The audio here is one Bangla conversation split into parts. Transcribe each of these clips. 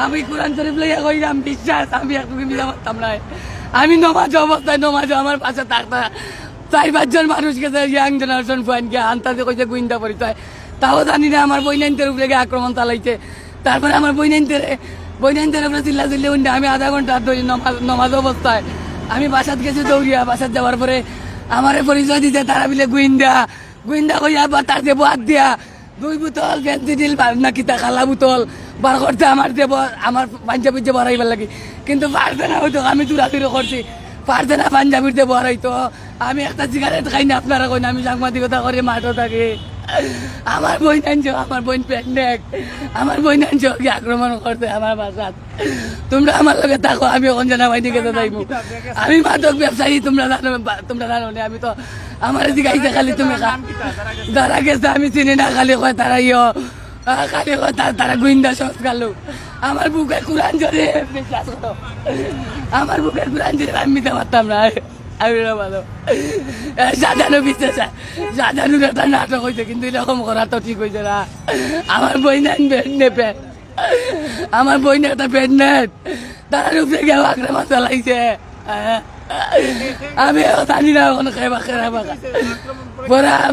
আমি কোরআন শরীফ লইয়া কইলাম বিশ্বাস, আমি একটুকু মিলা পারতাম না আমি নমাজ অবস্থায় নমাজ আমার পাশে থাকতা। চার পাঁচজন মানুষ গেছে ইয়াং জেনারেশন ফাইনকে আনতাতে কইছে, গুইন্দা পরিচয় তাও জানি না আমার বৈনাইনদের উপরে গিয়ে আক্রমণ চালাইছে। তারপরে আমার বৈনাইনদের বৈনাইনদের উপরে চিল্লা চিল্লি উঠে আমি আধা ঘণ্টা ধরে নমাজ নমাজ অবস্থায়। আমি বাসাত গেছি দৌড়িয়া, বাসাত যাওয়ার পরে আমারে পরিচয় দিতে তারা বিলে, গুইন্দা গুইন্দা কইয়া বা তার যে হাত দিয়া। দুই বোতল দিল না কিতা খালা বোতল বার করতে আমার দেব আমার পাঞ্জাবির যে বড়াইবার লাগে কিন্তু পারছে না হয়তো আমি দূরাদূরি করছি পারছে না পাঞ্জাবির যে বড়াইতো আমি একটা সিগারেট খাই না আপনারা কই না আমি সাংবাদিকতা করে মাঠও থাকি আমার বই নানছ আমার বোন প্রেগনেন্ট আমার বই নানছ কি আক্রমণ করতে আমার বাসাত। তোমরা আমার লগে থাকো আমি ওখান জানা বাইনি গেতে যাইব। আমি মাদক ব্যবসায়ী তোমরা জানো তোমরা জানো না আমি তো আমার জিগাইছে খালি তুমি যারা গেছে। আমি চিনি না খালি কয় তারা ইয়। খালি কয় তারা তারা গুইন্দা সংস্কার লোক। আমার বুকে কোরআন জোরে বিশ্বাস করো। আমার বুকে কোরআন জোরে আমি মিতে পারতাম না। আমি ভালো সাজানো বিশ্বাস সাজানোর একটা নাটক হয়েছে কিন্তু এরকম করা তো ঠিক হয়েছে না। আমার বই নেন নেপে। আমার বই একটা প্রেগনেন্ট তার উপরে মাথা লাগছে চালাইছে। আমি জানি না ওখানে খাইবা খাইবা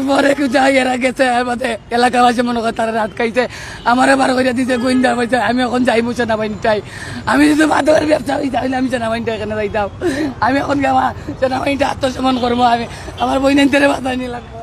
পরে কিছু গেছে মধ্যে এলাকাবাসী মনে করে তারা রাত খাইছে। আমার বার করে দিছে, গোয়েন্দা পাইছে আমি এখন যাই মুছে না বাইনটাই আমি যদি মাদকের ব্যবসা হয়ে যাইলে আমি সেনাবাহিনীটা এখানে যাইতাম। আমি এখন গেমা সেনাবাহিনীটা আত্মসমন করব, আমি আমার বই নেন বাধা লাগবো